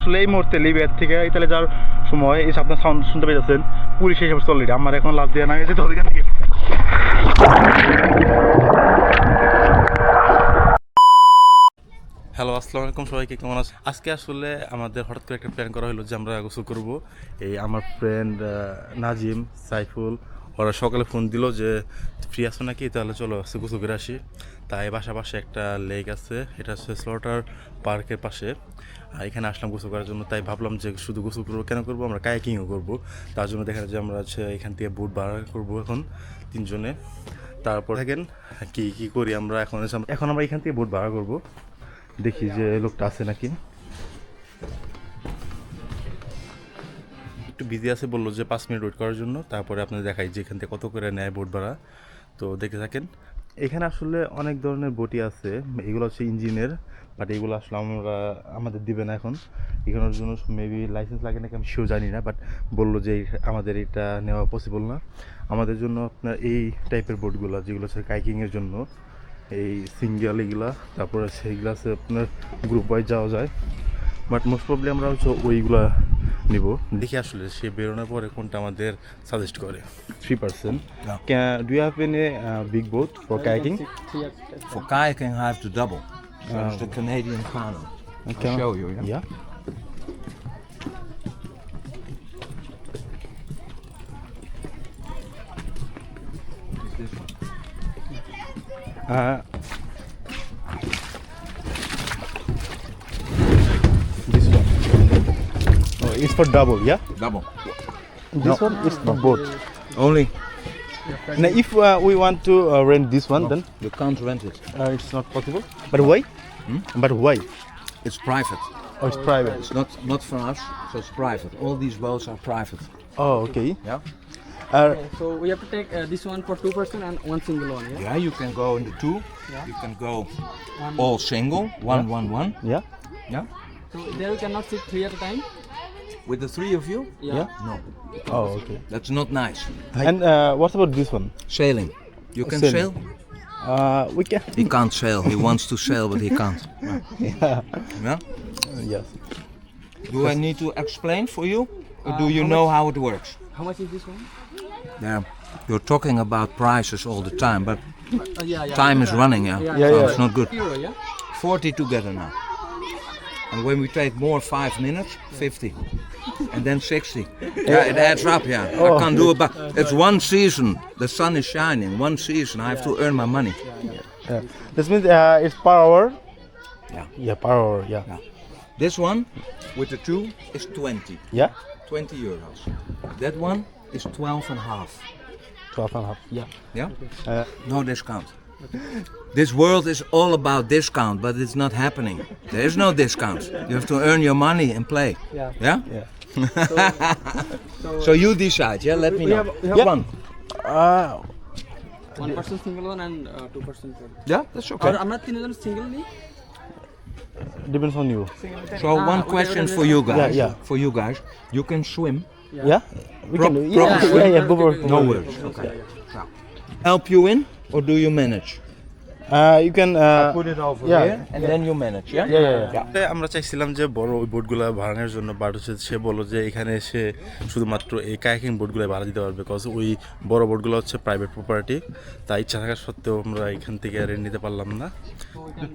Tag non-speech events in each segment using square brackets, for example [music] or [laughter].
আসলে এই মুহূর্তে লিবিয়ার থেকে ইতালি যাওয়ার সময় এই আপনার সাউন্ড শুনতে পেয়েছেন, পুলিশ এসে পড়ছে অলরেডি আমার এখন লাভ দিয়ে না গেছে তো থেকে। হ্যালো আসসালামু আলাইকুম সবাইকে, কেমন আছে আজকে আসলে আমাদের হঠাৎ করে একটা প্ল্যান করা হলো যে আমরা গোসল করব। এই আমার ফ্রেন্ড নাজিম, সাইফুল ওরা সকালে ফোন দিল যে, ফ্রি আছো নাকি? তাহলে চলো গোসল করে আসি। তাই বাসা পাশে একটা লেক আছে, এটা হচ্ছে স্লটার পার্কের পাশে। আর এখানে আসলাম গোসল করার জন্য। তাই ভাবলাম যে শুধু গোসল করব, কেন করব? আমরা কায়াকিংও করব। তার জন্য দেখা যাচ্ছে আমরা হচ্ছে এখান থেকে বুট ভাড়া করব এখন তিনজনে। তারপর থাকেন কি কি করি আমরা এখন? এখন আমরা এখান থেকে বুট ভাড়া করব। দেখি যে লোকটা আছে নাকি। একটু বিজি আছে বলল যে পাঁচ মিনিট ওয়েট করার জন্য, তারপরে আপনাদের দেখাই যে এখান থেকে কত করে নেয় বোট ভাড়া। তো দেখে থাকেন। এখানে আসলে অনেক ধরনের বটি আছে, এগুলো হচ্ছে ইঞ্জিনের বাট এগুলো আসলে আমরা, আমাদের দিবে না এখন। এখানের জন্য মেবি লাইসেন্স লাগে নাকি আমি সেও জানি না বাট বলল যে আমাদের এটা নেওয়া পসিবল না। আমাদের জন্য আপনার এই টাইপের বোটগুলো যেগুলো হচ্ছে কাইকিংয়ের জন্য, এই সিঙ্গেল এগুলা, তারপরে সেইগুলো আছে আপনার গ্রুপ ওয়াইজ যাওয়া যায়। বাট মোস্ট প্রবলি আমরা হচ্ছে ওইগুলা নিব দেখি আসলে সে বেরোনোর পরে কোনটা আমাদের সাজেস্ট করে three percent do you have any big boat for kayaking For kayaking, I have to double. That's the Canadian canoe. I'll show you. Yeah? Yeah. Uh, it's for double, yeah? Double. This one is for both. Only Now, if uh, we want to uh, rent this one, then you can't rent it. uh, it's not possible. But why? But why? It's private. Oh, it's private. It's not not for us, so it's private. All these boats are private. Oh, okay. Yeah. Uh, So we have to take uh, this one for two person and one single one. Yeah. Yeah, you can go in the two. Yeah. You can go One. all single, one, one, one. yeah. Yeah. So there we cannot sit three at a time. With the three of you? Yeah. No, Oh, okay. that's not nice. And uh, what about this one? Sailing. You can Sailing. sail. Uh, we can. He can't sail. He wants to sail, but he can't. [laughs] yeah. Yeah. Yes. Do I need to explain for you, or do Uh, you how know how it works? How much is this one? Yeah, you're talking about prices all the time, but Uh, yeah, yeah. time is running, yeah. Yeah, Yeah, so yeah. it's not good. Euro, yeah. 40 together now. And when we take more five minutes, 50. And then 60. Yeah, it adds up, yeah. I can't do it, but it's one season. The sun is shining, one season. I have to earn my money. Yeah. This means uh, it's per hour. Yeah. Yeah, per hour. Yeah. Yeah. This one with the two is 20. Yeah. 20 euros. That one is 12 and a half. 12 and a half. Yeah. Yeah? Uh, No discount. This world is all about discount, but it's not happening. There is no discount. You have to earn your money and play. Yeah. Yeah? yeah [laughs] So you decide, yeah? Let me we know. have- we have Yeah. one. Uh, One person single one and uh, two person for. Yeah, that's Or okay. আমরা তিনজন single নি? depends on you. So Ah, one okay, question okay, for okay. you guys. Yeah, yeah. For you guys, you can swim. Yeah. We Prop- can. prop- Yeah. Yeah. Yeah. Go for it. No worries. Okay. Help you in, or do you manage? You can put it off and then you manage আমরা চাইছিলাম যে বড় ওই বোটগুলো ভাড়ানোর জন্য but হচ্ছে সে বলল যে এখানে এসে শুধুমাত্র এই কায়াকিং বোটগুলো ভাড়া দিতে পারবে বিকজ ওই বড় বোটগুলো হচ্ছে প্রাইভেট প্রপার্টি তাই ইচ্ছা থাকা সত্ত্বেও আমরা এখান থেকে রেন্ট নিতে পারলাম না।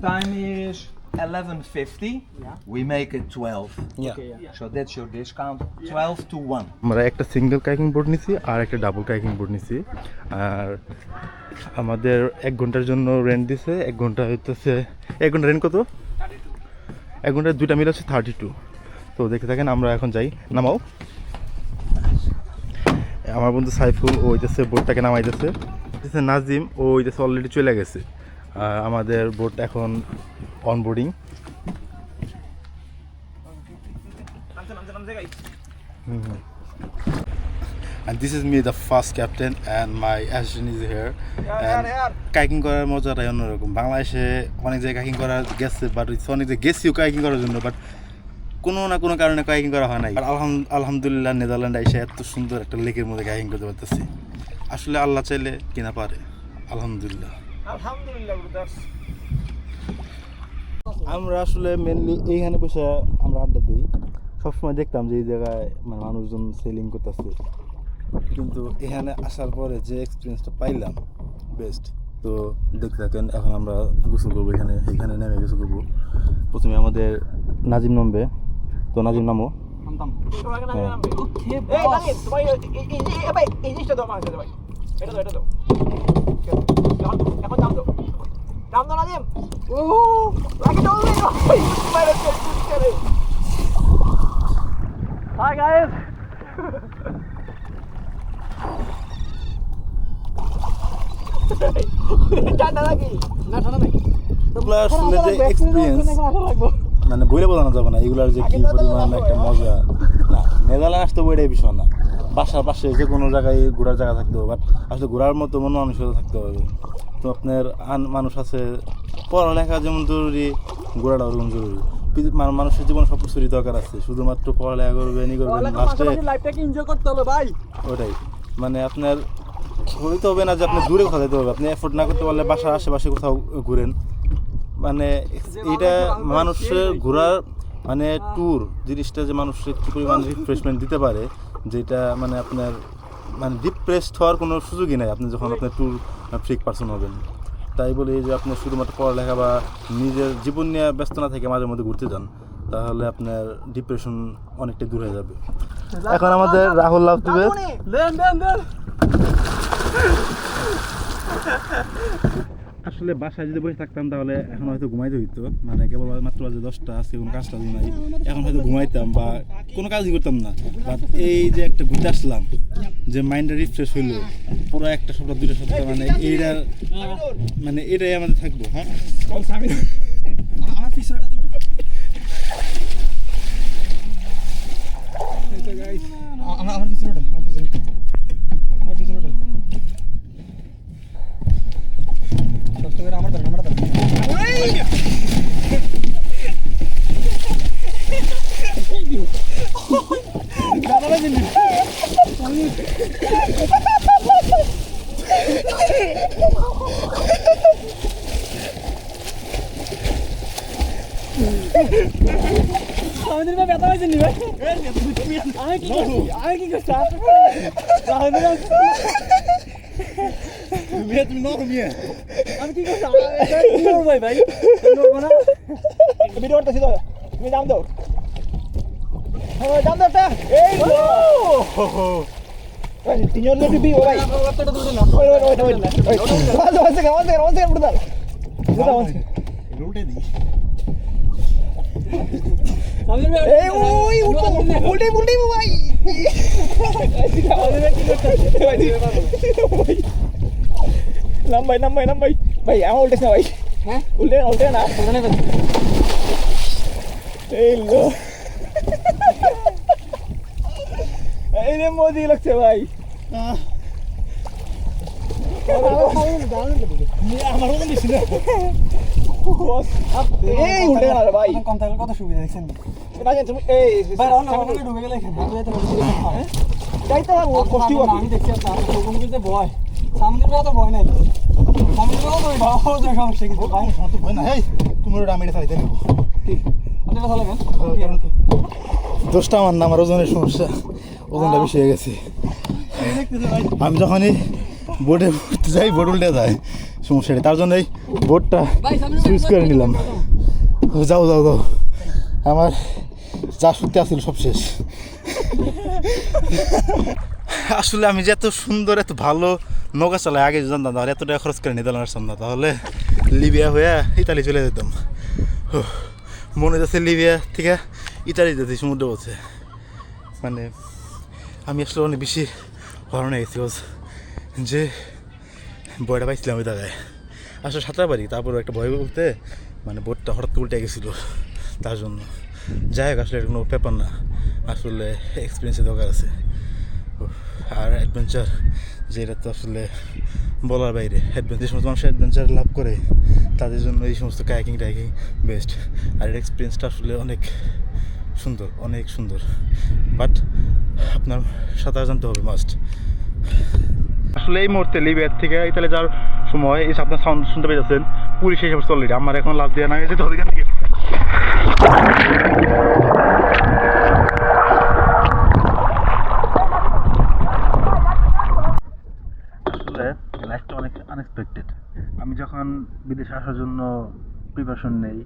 Time is 11.50, yeah. we make it 12. Yeah. Okay, yeah. So that's your discount, 12 to 1. আমরা একটা সিঙ্গেল কাইকিং বোর্ড নিছি আর একটা ডাবল কাইকিং বোর্ড নিছি আর আমাদের এক ঘণ্টার জন্য রেন্ট দিছে এক ঘণ্টা হইতেছে এক ঘণ্টা রেন্ট কত এক ঘণ্টার দুইটা মিল আছে থার্টি টু তো দেখে থাকেন আমরা এখন যাই নামাও আমার বন্ধু সাইফুল ও হইতেছে বোর্ডটাকে নামাইতেছে নাজিম ও হইতেছে অলরেডি চলে গেছে আর আমাদের বোর্ড এখন onboarding And this is me, the first captain, and my assistant is here. And kayaking করার মজাটাই অন্যরকম। বাংলাদেশে অনেক জায়গায় কাইকিং করা গেছে বাট অনেক জায়গায় গেছিও কাইকিং করার জন্য বাট কোনো না কোনো কারণে কাইকিং করা হয় নাই। আলহাম- আলহামদুলিল্লাহ নেদারল্যান্ডে এসে এত সুন্দর একটা লেকের মধ্যে কাইকিং করতে পারতেছি। আসলে আল্লাহ চাইলে কিনা পারে। আলহামদুলিল্লাহ। আমরা আসলে মেনলি এইখানে বসে আমরা আড্ডা দিই। সবসময় দেখতাম যে এই জায়গায় মানে মানুষজন সেলিং করতেছে। কিন্তু এখানে আসার পরে যে এক্সপিরিয়েন্সটা পাইলাম বেস্ট তো দেখতে থাকেন এখন আমরা গোসল করব এখানে এখানে নেমে গোসল করব। প্রথমে আমাদের নাজিম নামবে। তো নাজিম নামো। হ্যাঁ। এই জিনিসটা দাও এটা দাও এটা দাও এখন এখন দাম দাও দাম দাও নাজিম ও লাগে দাও দাও মেরে চলে হাই গাইস ঠান্ডা লাগে না ঠান্ডা নাই এগুলো আসলে যে এক্সপিরিয়েন্স মানে বইলে বোঝানো যাবে না এগুলার যে কি পরিমাণ একটা মজা। না নেদারল্যান্ড আসতে বইটাই বিষয় না। বাসার পাশে যে কোনো জায়গায় ঘোরার জায়গা থাকতে হবে বাট আসলে ঘোরার মতো মন মানসিকতা থাকতে হবে। তো আপনার আন মানুষ আছে পড়ালেখা যেমন জরুরি ঘোরাটা যেমন জরুরি। মানুষের জীবন সব কিছুরই দরকার আছে শুধুমাত্র পড়ালেখা করবেন ই করবেন লাস্টে লাইফটাকে এনজয় করতে হবে ভাই। ওটাই। মানে আপনার হইতে হবে না যে আপনি দূরে কোথাও যেতে হবে আপনি এফোর্ড না করতে পারলে বাসার আশেপাশে কোথাও ঘুরেন। মানে এটা মানুষের ঘোরার মানে ট্যুর জিনিসটা যে মানুষের কী পরিমাণ রিফ্রেশমেন্ট দিতে পারে যেটা মানে আপনার মানে ডিপ্রেসড হওয়ার কোনো সুযোগই নাই আপনি যখন আপনার ট্যুর ফ্রিক পার্সন হবেন। তাই বলি যে আপনি শুধুমাত্র পড়ালেখা বা নিজের জীবন নিয়ে ব্যস্ত না থেকে মাঝে মধ্যে ঘুরতে যান তাহলে আপনার ডিপ্রেশন অনেকটাই দূর হয়ে যাবে। এখন আমাদের রাহুল লাভ দিবে। আসলে বাসায় যদি বসে থাকতাম, তাহলে এখন হয়তো ঘুমাইতে হইতো। মানে কেবল মাত্র বাজে দশটা, আজকে কোনো কাজ টাজ নাই। এখন হয়তো ঘুমাইতাম বা কোনো কাজই করতাম না। বাট এই যে একটা ঘুরতে আসলাম, যে মাইন্ডটা রিফ্রেশ হইল, পুরো একটা সপ্তাহ, দুইটা সপ্তাহ মানে এইটার মানে এটাই আমাদের থাকব হ্যাঁ আমার পিছনটা তো আমার আমার পিছনে ওঠে আমার পিছনে আমার পিছনে ওঠে কষ্ট করে আমার ধরেন আমার ধরেন আমাদের ভাই ব্যথা হয়েছে নি ভাই আমি কি করছি আমি কি করছি আমাদের তুমি নরম ইয়ে আমি কি করছি আমি নড়বো ভাই ভাই নড়বো না ভিডিও করতেছি তো তুমি দাম দাও হ্যাঁ দাম দাও একটা এই তিনজন লোক দিবি ভাই কতটা দূরে না ওই ওই ওই ওই ওই one second one second one second brother brother one second উল্টে দিই আমাদের ভাই এই ওই উল্টো উল্টে উল্টে ভাই নাম ভাই নাম ভাই নাম ভাই ভাই আমার উল্টেছ না ভাই হ্যাঁ উল্টে না উল্টে না এই লো এই রে মোদি লাগছে ভাই আমার মতন দিছি না এই ভাই। থাকলে কত সুবিধা দেখছেন? না তুমি এই ভাই অন্য অন্য ঢুকে গেলে এখানে যাইতে পারব কষ্ট আমি- হবে। আমি দেখছি আপনার কোন কিছু ভয়। সামনের তো ভয় নাই। সামনের তো ভয় ভালো সমস্যা কিছু ভাই তো ভয় না। এই তুমি ওটা আমি এটা চাইতে নেব আপনি কথা লাগেন কারণ দোষটা আমার না আমার ওজনের সমস্যা। ওজনটা বেশি হয়ে গেছে। আমি যখনই বোর্ডে উঠতে যাই বোর্ড উল্টে যায়। সমস্যাটা তার জন্য এই বোর্ডটা সুইচ করে নিলাম। যাও যাও যাও। আমার যা সত্যি আসছিল সব শেষ। আসলে আমি যে এত সুন্দর, এত ভালো নৌকা চালাই, আগে জানতাম তাহলে এত টাকা খরচ করে নিতে আসতাম না। তাহলে লিবিয়া হয়ে ইতালি চলে যেতাম। মনে যাচ্ছে লিবিয়া থেকে ইতালি যেতে সমুদ্র পথে। মানে আমি আসলে অনেক বেশি হরণ গেছি যে বয়টা পাইছিলাম ওই জায়গায়। আসলে সাঁতার পারি তারপরে একটা ভয় বলতে মানে বোটটা হঠাৎ উল্টে গেছিল। তার জন্য। যাই হোক, আসলে এটা কোনো ব্যাপার না। আসলে এক্সপিরিয়েন্সের দরকার আছে। আর অ্যাডভেঞ্চার যেটা তো আসলে বলার বাইরে। অ্যাডভেঞ্চার সমস্ত মানুষ অ্যাডভেঞ্চার লাভ করে, তাদের জন্য এই সমস্ত কায়াকিং টাইকিং বেস্ট আর এর এক্সপিরিয়েন্সটা আসলে অনেক সুন্দর অনেক সুন্দর। বাট আপনার সাঁতার জানতে হবে মাস্ট আসলে এই মুহূর্তে লিবিয়ার থেকে ইতালি যাওয়ার সময় এই আপনার সাউন্ড শুনতে পেয়েছেন পুলিশ এসে অলরেডি আমার এখন লাভ দেওয়া না যেতে হবে এখান থেকে। লাইফটা অনেক আমি যখন বিদেশে আসার জন্য প্রিপারেশন নেই,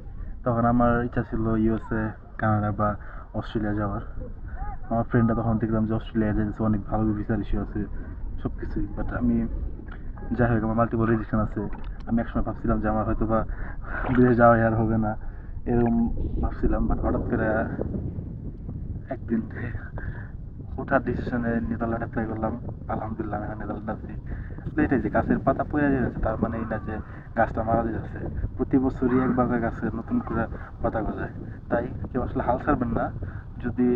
তখন আমার ইচ্ছা ছিল ইউএসএ কানাডা বা অস্ট্রেলিয়া যাওয়ার। আমার ফ্রেন্ডরা তখন দেখলাম যে অস্ট্রেলিয়া যেতে অনেক ভালো ভিসার ইস্যু আছে। সব কিছুই বাট আমি যাই হোক, আমার মাল্টিপল রেজিস্ট্রেশন আছে। আমি একসময় ভাবছিলাম যে আমার হয়তো বা বিদেশ যাওয়া আর হবে না এরকম ভাবছিলাম বাট হঠাৎ করে একদিন ওঠার ডিসিশনে নেদারল্যান্ড অ্যাপ্লাই করলাম। আলহামদুলিল্লাহ, আমি নেদারল্যান্ড আছি এটাই যে গাছের পাতা পড়ে যাচ্ছে তার মানে এই না যে গাছটা মারা যাচ্ছে। প্রতি বছরই একবার গাছের নতুন করে পাতা গজায়। তাই কেউ আসলে হাল ছাড়বেন না। যদি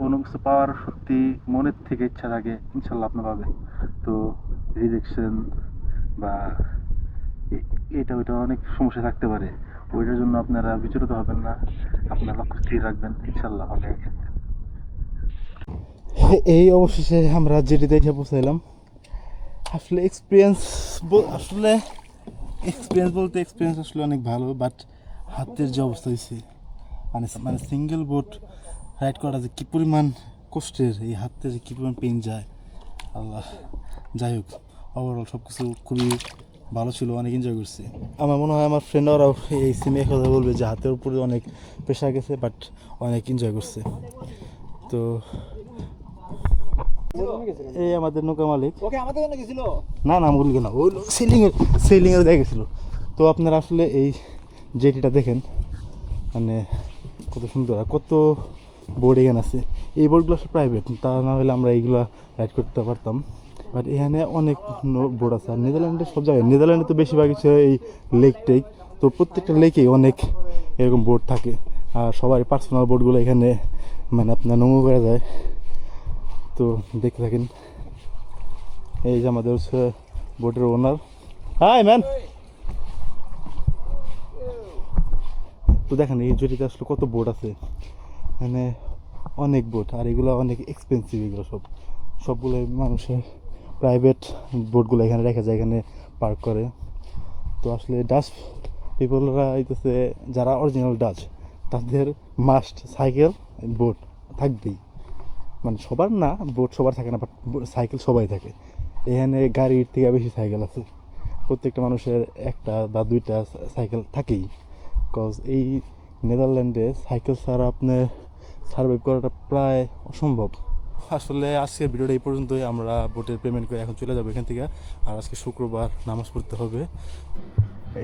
কোনো কিছু পাওয়ার সত্যি মনের থেকে ইচ্ছা থাকে, ইনশাল্লাহ আপনার পাবেন। তো রিজেকশন বা এটা ওইটা অনেক সমস্যা থাকতে পারে। ওইটার জন্য আপনারা বিচলিত হবেন না। আপনার লক্ষ্য স্থির রাখবেন, ইনশাল্লাহ হবে। এই অবশেষে আমরা জেটিতে এসে পৌঁছাইলাম, আসলে এক্সপিরিয়েন্স আসলে এক্সপিরিয়েন্স বলতে এক্সপিরিয়েন্স আসলে অনেক ভালো বাট হাতের যে অবস্থা হয়েছে মানে মানে সিঙ্গেল বোট রাইড করা যে কী পরিমাণ কষ্টের এই হাতে যে কী পরিমাণ পেন যায় আল্লাহ। যাই হোক ওভারঅল সব কিছু খুবই ভালো ছিল অনেক এনজয় করছি। আমার মনে হয় আমার ফ্রেন্ডরাও এই সিমে কথা বলবে যে হাতের উপরে অনেক প্রেশার গেছে বাট অনেক এনজয় করছে। তো এই আমাদের নৌকা মালিক। গেছিল? না না মুরগি না। ওই সেলিংয়ের সেলিংয়ের জায়গা ছিল তো আপনারা আসলে এই জেটিটা দেখেন। মানে কত সুন্দর আর কত বোর্ড এখানে আছে এই বোর্ডগুলো আসলে প্রাইভেট তা না হলে আমরা এইগুলো রাইড করতে পারতাম। বাট এখানে অনেক বোর্ড আছে, আর নেদারল্যান্ডে সব জায়গায়, নেদারল্যান্ডে তো বেশিরভাগ হচ্ছে এই লেক টেক। তো প্রত্যেকটা লেকেই অনেক এরকম বোর্ড থাকে। আর সবার পার্সোনাল বোর্ডগুলো এখানে মানে আপনার নোংর করা যায়। তো দেখতে থাকেন। এই যে আমাদের হচ্ছে বোটের ওনার হাই ম্যান তো দেখেন, এই জুটিতে আসলে কত বোর্ড আছে। মানে অনেক বোট আর এগুলো অনেক এক্সপেন্সিভ এগুলো সব। সবগুলো মানুষের প্রাইভেট বোটগুলো এখানে রেখে যায়, এখানে পার্ক করে। তো আসলে ডাচ পিপলরা হইতেছে যারা অরিজিনাল ডাচ তাদের মাস্ট সাইকেল বোট থাকবেই। মানে সবার না বোট সবার থাকে না বাট সাইকেল সবাই থাকে। এখানে গাড়ির থেকে বেশি সাইকেল আছে। প্রত্যেকটা মানুষের একটা বা দুইটা সাইকেল থাকেই। কজ এই নেদারল্যান্ডে সাইকেল ছাড়া আপনার সার্ভাইভ করাটা প্রায় অসম্ভব। আসলে আজকের ভিডিওটা এই পর্যন্তই। আমরা বোটের পেমেন্ট করে এখন চলে যাব এখান থেকে। আর আজকে শুক্রবার নামাজ পড়তে হবে।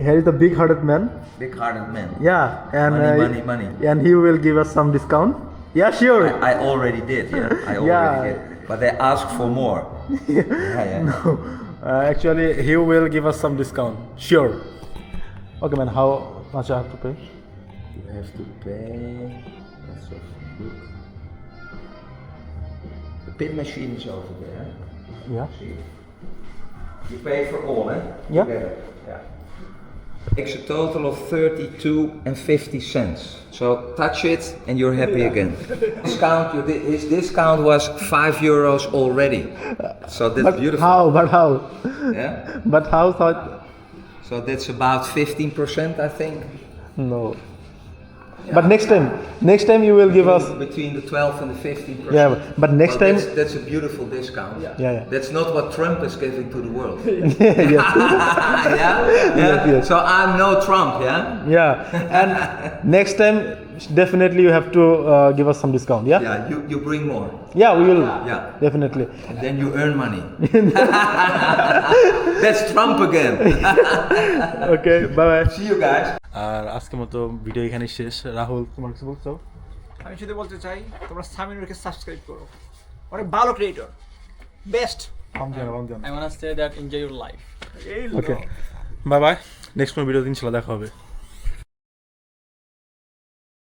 Harry the big hearted man big hearted man yeah and money money and he will give us some discount yeah sure I already did yeah I already did but they ask for more actually he will give us some discount sure okay man how much I have to pay you have to pay The pin machine is over there. Yeah. You pay for all, eh? Yeah. Together. Yeah. It's a total of 32 and 50 cents. So touch it and you're happy again. discount, you did, his discount was 5 euros already. So that's But beautiful. how? But how? Yeah? But how? Thought? So that's about 15%, I think. No. But next time, next time you will give us. between the 12 and the 15%. Yeah, but- next Well, time- That's, that's a beautiful discount. Yeah. Yeah, yeah. That's not what Trump is giving to the world. [laughs] yes. [laughs] yeah? [laughs] yeah? yes. So I'm no Trump, yeah? Yeah. And next time, definitely you have to uh, give us some discount. Yeah. Yeah, you, you bring more. Yeah, we will. Yeah. Definitely. And then you earn money. That's Trump again. Okay. Bye bye. See you guys. আর আজকের মতো video এখানে শেষ। রাহুল তোমার কিছু বলছো? আমি শুধু বলতে চাই তোমরা সামিনুরকে সাবস্ক্রাইব করো। অনেক ভালো creator best I want to say that enjoy your life okay bye bye next কোনো ভিডিও দিন ইনশাল্লাহ দেখা হবে।